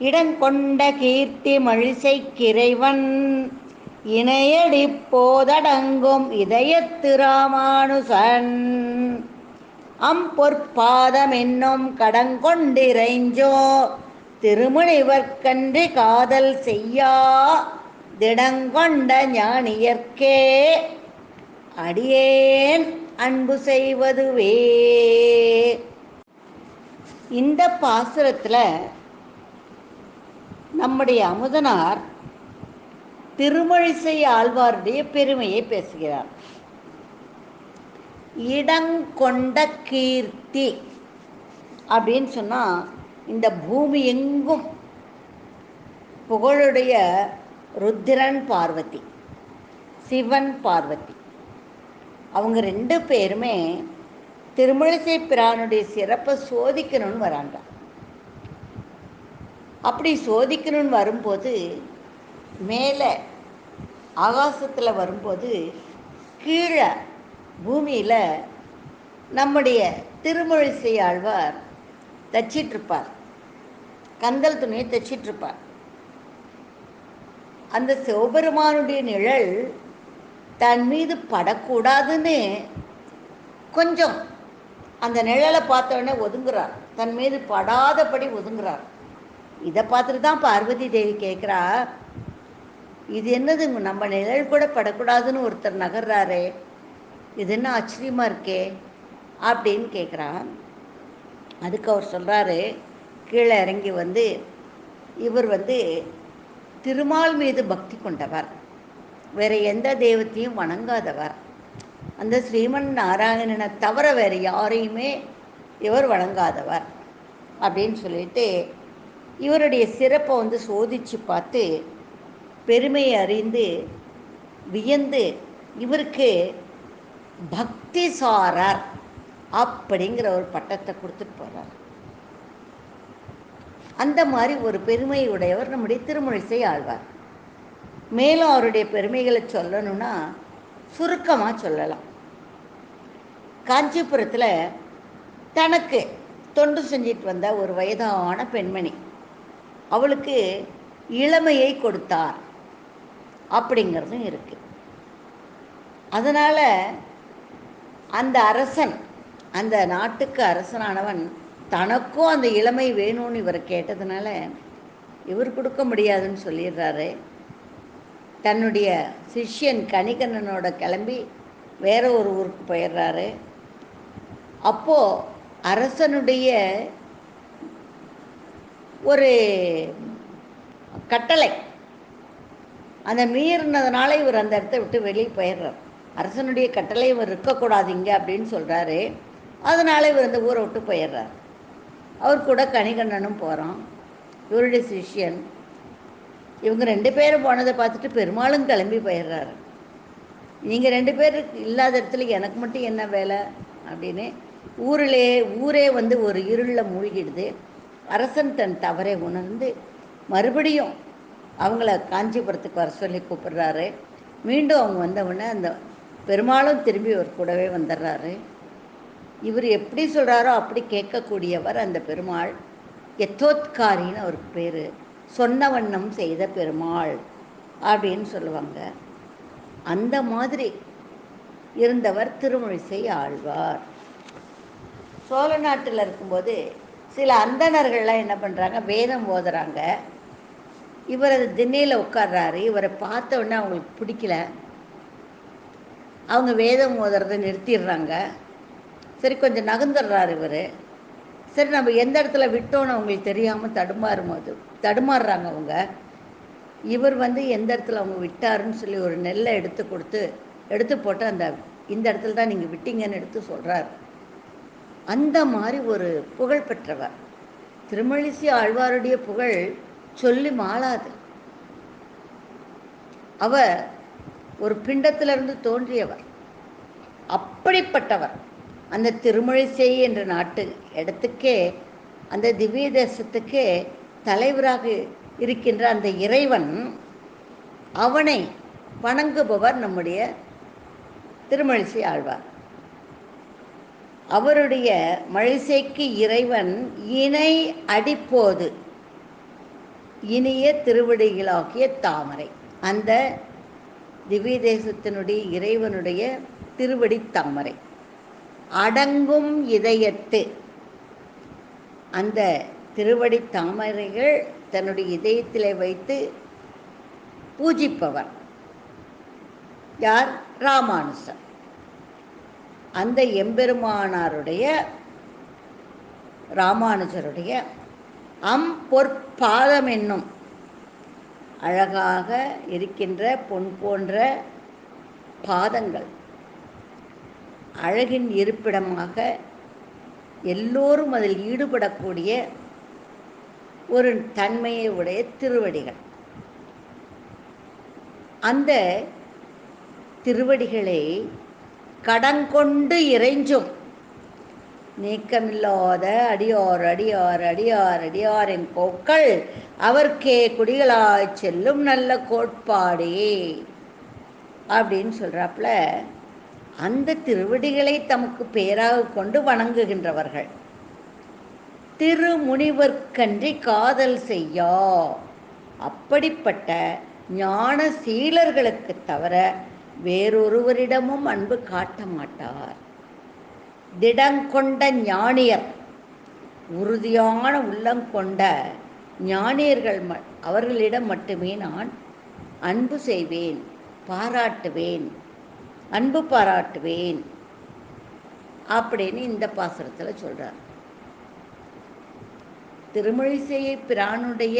இடங்கொண்ட கீர்த்தி மழிசை Craven. இணையடி போதடங்கும் இதயத்து Ramanujan. அம்பொற்பாதம் என்னும் கடங்கொண்டிரைஞ்சோ திருமுனிவர்க்கன்று காதல் செய்யா திடங்கொண்ட ஞானியர்க்கே. அடியேன் அன்பு செய்வதுவே. இந்த பாசுரத்தில் நம்முடைய அமுதனார் திருமழிசை ஆழ்வாருடைய பெருமையை பேசுகிறார். இடங்கொண்ட கீர்த்தி அப்படின்னு சொன்னால் இந்த பூமி எங்கும் புகழுடைய ருத்திரன் பார்வதி சிவன் பார்வதி. அவங்க ரெண்டு பேருமே திருமழிசை பிரானுடைய சிறப்பை சோதிக்கணும்னு வராங்க. அப்படி சோதிக்கணும்னு வரும்போது மேலே ஆகாசத்தில் வரும்போது கீழே பூமியில் நம்முடைய திருமழிசை ஆழ்வார் தச்சிட்ருப்பார் கந்தல் துணியை தச்சிட்ருப்பார் அந்த சிவபெருமானுடைய நிழல் தன் மீது படக்கூடாதுன்னு கொஞ்சம் அந்த நிழலை பார்த்தோடனே ஒதுங்குறார். தன் மீது படாதபடி ஒதுங்குறார். இதை பார்த்துட்டு தான் பார்வதி தேவி கேட்குறா இது என்னது நம்ம நிழல் கூட படக்கூடாதுன்னு ஒருத்தர் நகர்றாரே இது என்ன ஆச்சரியமாக இருக்கே அப்படின்னு கேட்குறான் அதுக்கு அவர் சொல்கிறாரு கீழே இறங்கி வந்து இவர் வந்து திருமால் மீது பக்தி கொண்டவர் வேறு எந்த தெய்வத்தையும் வணங்காதவர். அந்த ஸ்ரீமன் நாராயணனை தவிர வேறு யாரையுமே இவர் வணங்காதவர் அப்படின்னு சொல்லிட்டு இவருடைய சிறப்பை வந்து சோதித்து பார்த்து பெருமையை அறிந்து வியந்து இவருக்கு பக்திசாரர் அப்படிங்கிற ஒரு பட்டத்தை கொடுத்துட்டு போகிறார் அந்த மாதிரி ஒரு பெருமையுடையவர் நம்முடைய திருமழிசை ஆழ்வார். மேலும் அவருடைய பெருமைகளை சொல்லணும்னா சுருக்கமாக சொல்லலாம். காஞ்சிபுரத்தில் தனக்கு தொண்டு செஞ்சிட்டு வந்த ஒரு வயதான பெண்மணி. அவளுக்கு இளமையை கொடுத்தார். அப்படிங்கிறதும் இருக்கு. அதனால் அந்த அரசன் அந்த நாட்டுக்கு அரசனானவன் தனக்கும் அந்த இளமை வேணும்னு இவர் கேட்டதுனால இவர் கொடுக்க முடியாதுன்னு சொல்லிடுறாரு. தன்னுடைய சிஷ்யன் கணிகண்ணனோட கிளம்பி வேற ஒரு ஊருக்கு போயிடுறாரு. அப்போது அரசனுடைய ஒரு கட்டளை. அந்த மீறினதுனால இவர் அந்த இடத்த விட்டு வெளியே போயிடுறார். அரசனுடைய கட்டளை இவர் இருக்கக்கூடாது இங்கே அப்படின்னு சொல்கிறாரு அதனால் இவர் அந்த ஊரை விட்டு போயிடுறார். அவர் கூட கணிகண்ணனும் போகிறான் இவருடைய சிஷ்யன். இவங்க ரெண்டு பேரும் போனதை பார்த்துட்டு பெருமாளும் கிளம்பி போயிடுறாரு. நீங்கள் ரெண்டு பேர் இல்லாத இடத்துல எனக்கு மட்டும் என்ன வேலை? அப்படின்னு ஊரிலே ஊரே வந்து ஒரு இருளில் மூழ்கிடுது. அரசன் தன் தவறை உணர்ந்து மறுபடியும் அவங்கள காஞ்சிபுரத்துக்கு வர சொல்லி கூப்பிடுறாரு. மீண்டும் அவங்க வந்தவுடனே அந்த பெருமாளும் திரும்பி ஒரு கூடவே வந்துடுறாரு. இவர் எப்படி சொல்கிறாரோ அப்படி கேட்கக்கூடியவர் அந்த பெருமாள். எத்தோத்காரின்னு அவர் பேர். சொன்ன வண்ணம் செய்த பெருமாள் அப்படின்னு சொல்லுவாங்க. அந்த மாதிரி இருந்தவர் திருமொழிசை ஆழ்வார். சோழ நாட்டில் இருக்கும்போது சில அந்தணர்கள்லாம் என்ன பண்ணுறாங்க வேதம் ஓதுறாங்க. இவர் அது திண்ணையில் உட்கார்றாரு. இவரை பார்த்த உடனே அவங்களுக்கு பிடிக்கல. அவங்க வேதம் ஓதுறதை நிறுத்திடுறாங்க. சரி கொஞ்சம் நகர்ந்துடுறாரு இவர். சரி நம்ம எந்த இடத்துல விட்டோன்னு அவங்களுக்கு தெரியாமல் தடுமாறும் போது தடுமாறுறாங்க அவங்க. இவர் வந்து எந்த இடத்துல அவங்க விட்டாருன்னு சொல்லி ஒரு நெல்லை எடுத்து கொடுத்து எடுத்து போட்டு அந்த இந்த இடத்துல தான் நீங்கள் விட்டீங்கன்னு எடுத்து சொல்கிறாரு அந்த மாதிரி ஒரு புகழ் பெற்றவர். திருமழிசை ஆழ்வாருடைய புகழ் சொல்லி மாளாது. அவர் ஒரு பிண்டத்திலிருந்து தோன்றியவர். அப்படிப்பட்டவர். அந்த திருமழிசை என்ற நாட்டு இடத்துக்கே அந்த திவ்ய தேசத்துக்கே தலைவராக இருக்கின்ற அந்த இறைவன் அவனை வணங்குபவர் நம்முடைய திருமழிசை ஆழ்வார். அவருடைய மழிசைக்கு இறைவன் இணை அடிப்போது. இனிய திருவடிகளாகிய தாமரை. அந்த திவ்ய தேசத்தினுடைய இறைவனுடைய திருவடி தாமரை. அடங்கும் இதயத்து. அந்த திருவடி தாமரைகள் தன்னுடைய இதயத்திலே வைத்து பூஜிப்பவர். யார்? ராமானுசன் அந்த எம்பெருமானாருடைய ராமானுஜருடைய அம் பொற்பாதம் என்னும் அழகாக இருக்கின்ற பொன் போன்ற பாதங்கள் அழகின் இருப்பிடமாக எல்லோரும் அதில் ஈடுபடக்கூடிய ஒரு தன்மையை உடைய திருவடிகள். அந்த திருவடிகளை கடங்கொண்டு இறைஞ்சும். நீக்கமில்லாத அடியார் அடியார் அடியார் அடியாரின் கோக்கள் அவர்க்கே குடிகளாய் செல்லும் நல்ல கோட்பாடே அப்படின்னு சொல்றாப்புல. அந்த திருவடிகளை தமக்கு பேராக கொண்டு வணங்குகின்றவர்கள். திருமுனிவர்க்கன்றி காதல் செய்யா. அப்படிப்பட்ட ஞான சீலர்களுக்கு தவிர வேறொருவரிடமும் அன்பு காட்ட மாட்டார் திடங்கொண்ட ஞானியர் உறுதியான உள்ளங்கொண்ட ஞானியர்கள் ம அவர்களிடம் மட்டுமே நான் அன்பு செய்வேன் பாராட்டுவேன் அன்பு பாராட்டுவேன். அப்படின்னு இந்த பாசுரத்தில் சொல்கிறார் திருமழிசையை பிரானுடைய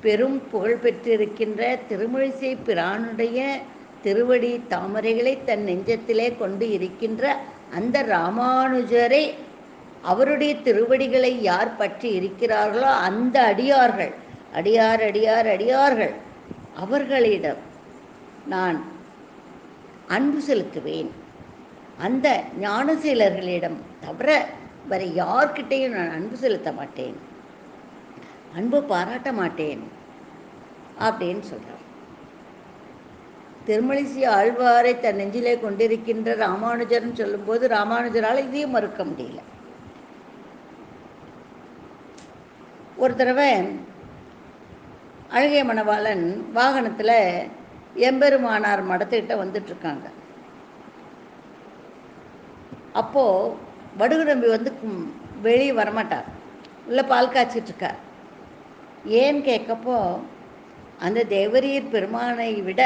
பெரும் புகழ் பெற்றிருக்கின்ற திருமழிசை பிரானுடைய திருவடி தாமரைகளை தன் நெஞ்சத்திலே கொண்டு இருக்கின்ற அந்த ராமானுஜரை அவருடைய திருவடிகளை யார் பற்றி இருக்கிறார்களோ அந்த அடியார்கள் அடியார் அடியார் அடியார்கள் அவர்களிடம் நான் அன்பு செலுத்துவேன். அந்த ஞானசீலர்களிடம் தவிர வேறு யார்கிட்டையும் நான் அன்பு செலுத்த மாட்டேன். அன்பு பாராட்ட மாட்டேன். அப்படின்னு சொல்கிறார் திருமலிசி ஆழ்வாரை தன் நெஞ்சிலே கொண்டிருக்கின்ற ராமானுஜர்னு சொல்லும்போது ராமானுஜரால் இதையும் மறுக்க முடியல. ஒரு தடவை அழகிய மணவாளன் வாகனத்தில் எம்பெருமானார் மடத்துக்கிட்ட வந்துட்டுருக்காங்க அப்போது வடுகு நம்பி வந்து வெளியே வரமாட்டார். உள்ளே பால் காய்ச்சிட்டு இருக்கார் ஏன்னு கேட்கப்போ அந்த தேவரீர் பெருமானை விட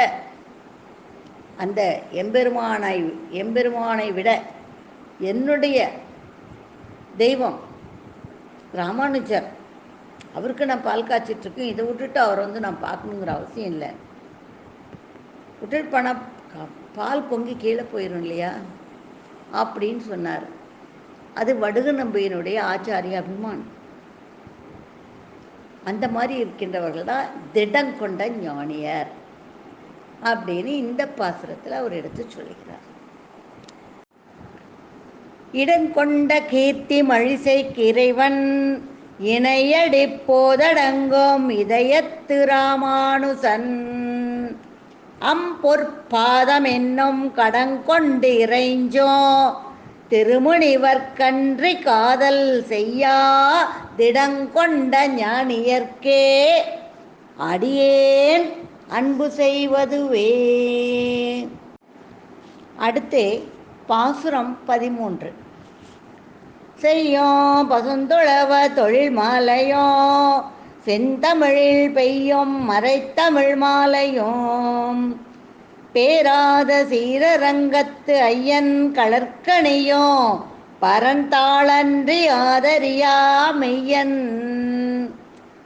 அந்த எம்பெருமானை எம்பெருமானை விட என்னுடைய தெய்வம் ராமானுஜர். அவருக்கு நான் பால் காய்ச்சிட்ருக்கேன் இதை விட்டுட்டு அவர் வந்து நான் பார்க்கணுங்கிற அவசியம் இல்லை. விட்டுட்டு போனால் பால் பொங்கி கீழே போயிடும் இல்லையா? அப்படின்னு சொன்னார். அது வடுகு நம்பியினுடைய ஆச்சாரிய அபிமான். அந்த மாதிரி இருக்கின்றவர்கள் தான் திடம் கொண்ட ஞானியர். அப்படின்னு இந்த பாசுரத்தில் அவர் எடுத்து சொல்லுகிறார் இடங்கொண்ட கீர்த்தி மழிசை கிரைவன் இணையடி போதடங்கும் இதயத்து ராமானுசன் அம்பொற்பாதம் என்னும் கடங்கொண்டு இறைஞ்சோ திருமுனிவர்கன்றி காதல் செய்யா திடங்கொண்ட ஞானியர்க்கே அடியேன் அன்பு செய்வதுவே. அடுத்து பாசுரம் பதிமூன்று. செய்யும் பசுந்துளவ தொழில் மாலையோ செந்தமிழில் பெய்யும் மறைத்தமிழ் மாலையும். பேராத சீரரங்கத்து ஐயன் கலர்க்கணியோ பரந்தாளன்றி ஆதரியா மெய்யன்.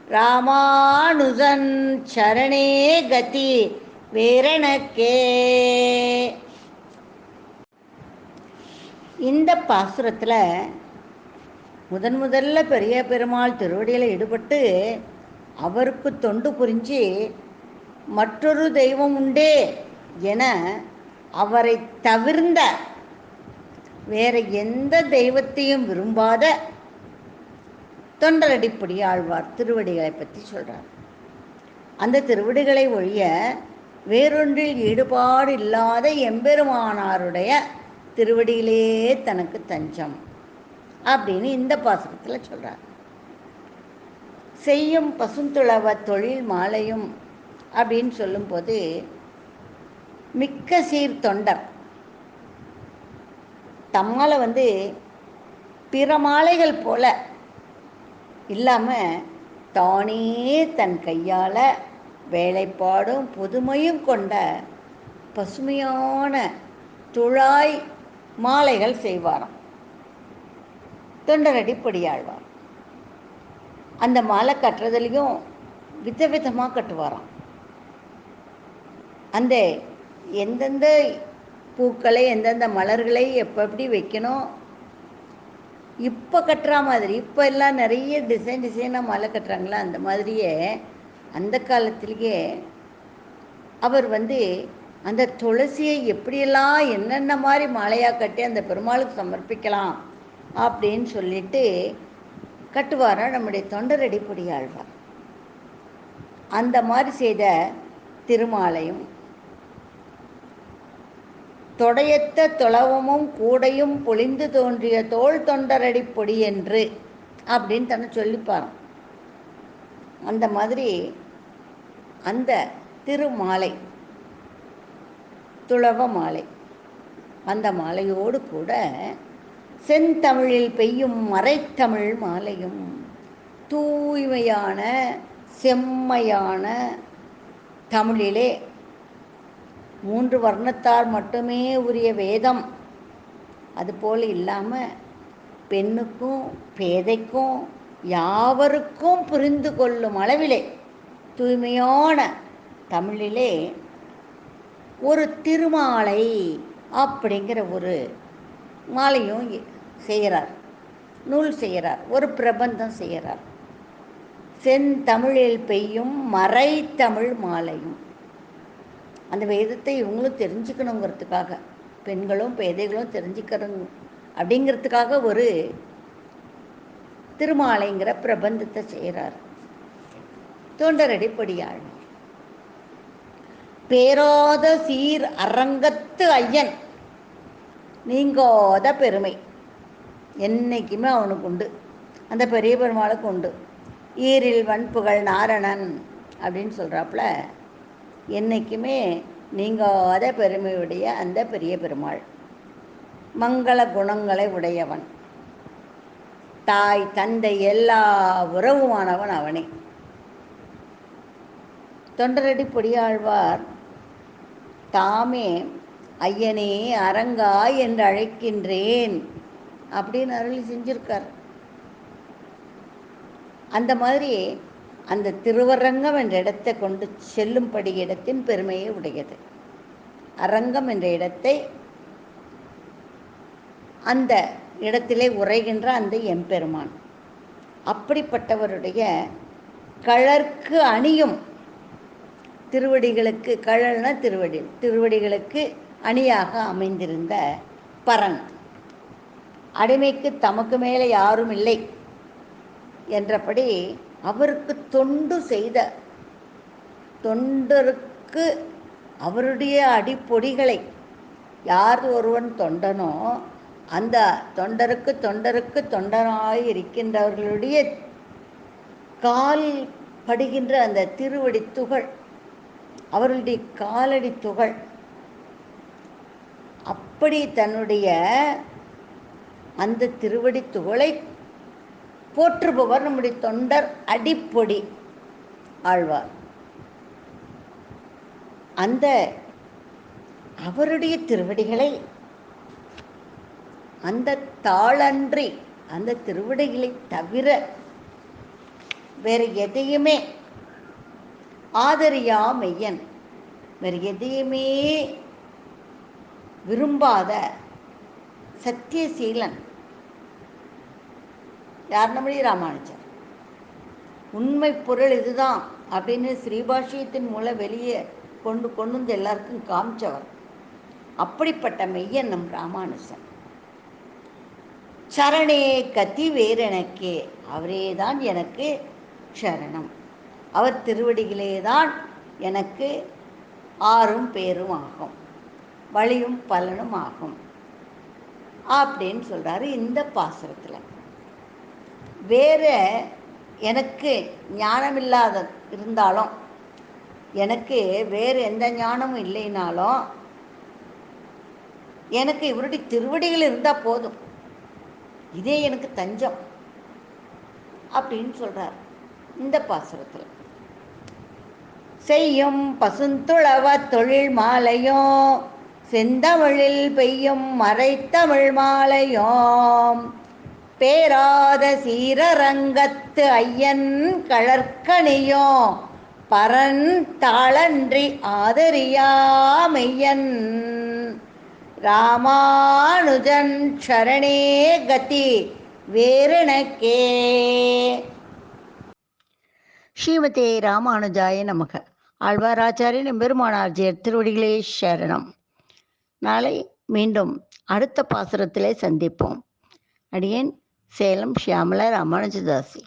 ராமானுஜன் சரணே கதி வேரணக்கே இந்த பாசுரத்தில் முதன் முதல்ல பெரிய பெருமாள் திருவடியில் ஈடுபட்டு அவருக்கு தொண்டு புரிஞ்சு மற்றொரு தெய்வம் உண்டே என அவரை தவிர்ந்த வேற எந்த தெய்வத்தையும் விரும்பாத தொண்டரடிப்படி ஆழ்வார் திருவடிகளை பற்றி சொல்கிறார் அந்த திருவடிகளை ஒழிய வேறொன்றில் ஈடுபாடு இல்லாத எம்பெருமானாருடைய திருவடியிலே தனக்கு தஞ்சம் அப்படின்னு இந்த பாசகத்தில் சொல்கிறார் செய்யும் பசுந்துளவ தொழில் மாலையும் அப்படின்னு சொல்லும்போது மிக்க சீர் தொண்டர் தம்மால் வந்து பிற மாலைகள் போல இல்லாமல் தானே தன் கையால் வேலைப்பாடும் புதுமையும் கொண்ட பசுமையான துழாய் மாலைகள் செய்வாராம். தொண்டரடிப்படியாழ்வார் அந்த மாலை கட்டுறதுலேயும் விதவிதமாக கட்டுவாராம். அந்த எந்தெந்த பூக்களை எந்தெந்த மலர்களை எப்போ எப்படி வைக்கணும் இப்போ கட்டுற மாதிரி இப்போ எல்லாம் நிறைய டிசைன் டிசைனாக மாலை கட்டுறாங்களா? அந்த மாதிரியே அந்த காலத்திலேயே அவர் வந்து அந்த துளசியை எப்படியெல்லாம் என்னென்ன மாதிரி மாலையாக கட்டி அந்த பெருமாளுக்கு சமர்ப்பிக்கலாம் அப்படின்னு சொல்லிட்டு கட்டுவாரா? நம்முடைய தொண்டரடிப்படி ஆழ்வார் அந்த மாதிரி செய்த திருமாலையும் தொடையத்த தொளவமும் கூடையும் பொழிந்து தோன்றிய தோல் தொண்டரடி பொடி என்று அப்படின்னு தன்னை சொல்லிப்பாராம். அந்த மாதிரி அந்த திருமாலை துளவ மாலை அந்த மாலையோடு கூட செந்தமிழில் பெய்யும் மறைத்தமிழ் மாலையும் தூய்மையான செம்மையான தமிழிலே மூன்று வர்ணத்தால் மட்டுமே உரிய வேதம். அதுபோல் இல்லாமல் பெண்ணுக்கும் பேதைக்கும் யாவருக்கும் புரிந்து கொள்ளும் அளவிலே தூய்மையான தமிழிலே ஒரு திருமாலை அப்படிங்கிற ஒரு மாலையும் செய்கிறார். நூல் செய்கிறார். ஒரு பிரபந்தம் செய்கிறார். செந்தமிழில் பெய்யும் மறைத்தமிழ் மாலையும். அந்த வேதத்தை இவங்களும் தெரிஞ்சுக்கணுங்கிறதுக்காக பெண்களும் பேதைகளும் தெரிஞ்சுக்கிறோங்க அப்படிங்கிறதுக்காக ஒரு திருமாலைங்கிற பிரபந்தத்தை செய்கிறார் தொண்டரடிப்படியாள் பேராத சீர் அரங்கத்து ஐயன் நீங்காத பெருமை என்னைக்குமே அவனுக்கு உண்டு. அந்த பெரிய பெருமாளுக்கு உண்டு. ஈரில் வன்புகழ் நாரணன் அப்படின்னு சொல்கிறாப்புல என்றைக்குமே நீங்காத பெருமையுடைய அந்த பெரிய பெருமாள். மங்கள குணங்களை உடையவன். தாய் தந்தை எல்லா உறவுமானவன் அவனே. தொண்டரடி பொடியாழ்வார் தாமே ஐயனே அரங்காய் என்று அழைக்கின்றேன் அப்படின்னு அருளி செஞ்சிருக்கார். அந்த மாதிரி அந்த திருவரங்கம் என்ற இடத்தை கொண்டு செல்லும்படி இடத்தின் பெருமையை உடையது. அரங்கம் என்ற இடத்தை அந்த இடத்திலே உரைகின்ற அந்த எம்பெருமான். அப்படிப்பட்டவருடைய கழற்கு அணியும் திருவடிகளுக்கு கழல்னா திருவடி திருவடிகளுக்கு அணியாக அமைந்திருந்த பரன் அடிமைக்கு தமக்கு மேலே யாரும் இல்லை என்றபடி அவருக்கு தொண்டு செய்த தொண்டருக்கு அவருடைய அடிப்பொடிகளை யார் ஒருவன் தொண்டனோ அந்த தொண்டருக்கு தொண்டருக்கு தொண்டனாய் இருக்கின்றவர்களுடைய கால் படுகின்ற அந்த திருவடி துகள் அவர்களுடைய காலடி துகள் அப்படி தன்னுடைய அந்த திருவடி துகளை போற்றுபவர் நம்முடைய தொண்டர் அடிப்பொடி ஆழ்வார். அந்த அவருடைய திருவடிகளை அந்த தாளன்றி அந்த திருவடிகளை தவிர வேறு எதையுமே ஆதரியா மெய்யன் வேறு எதையுமே விரும்பாத சத்தியசீலன் யார் நம்மளே ராமானுஜர்? உண்மை பொருள் இதுதான் அப்படின்னு ஸ்ரீபாஷ்யத்தின் மூலம் வெளியே கொண்டு கொண்டு வந்து எல்லாருக்கும் காமிச்சவர். அப்படிப்பட்ட மெய்யன் நம் ராமானுஜன். சரணே கத்தி வேறு எனக்கே அவரே தான் எனக்கு சரணம். அவர் திருவடிகளே தான் எனக்கு ஆறும் பேரும் ஆகும். வழியும் பலனும் ஆகும். அப்படின்னு சொல்கிறாரு இந்த பாசுரத்தில். வேறு எனக்கு ஞானம் இல்லாத இருந்தாலும் எனக்கு வேறு எந்த ஞானமும் இல்லைனாலும் எனக்கு இவருடைய திருவடிகள் இருந்தால் போதும். இதே எனக்கு தஞ்சம் அப்படின்னு சொல்கிறார் இந்த பாசுரத்தில். செய்யும் பசுந்துளவ தொழில் மாலையும் செந்தமிழில் பெய்யும் மறைத்தமிழ் மாலையும் பேராத சீரரங்கத்து ஐயன் கழற்கணியோ பரன் தாளன்றி ஆதரியாமையன் ராமானுஜன் சரணே கதி வேறெனக்கே. ஸ்ரீமதே ராமானுஜாய நமக. ஆழ்வாராச்சாரியன் ஜெயர் திருவடிகளே சரணம். நாளை மீண்டும் அடுத்த பாசுரத்திலே சந்திப்போம். அடியேன். சேலம் ஷியாமலா ராமானுஜதாசி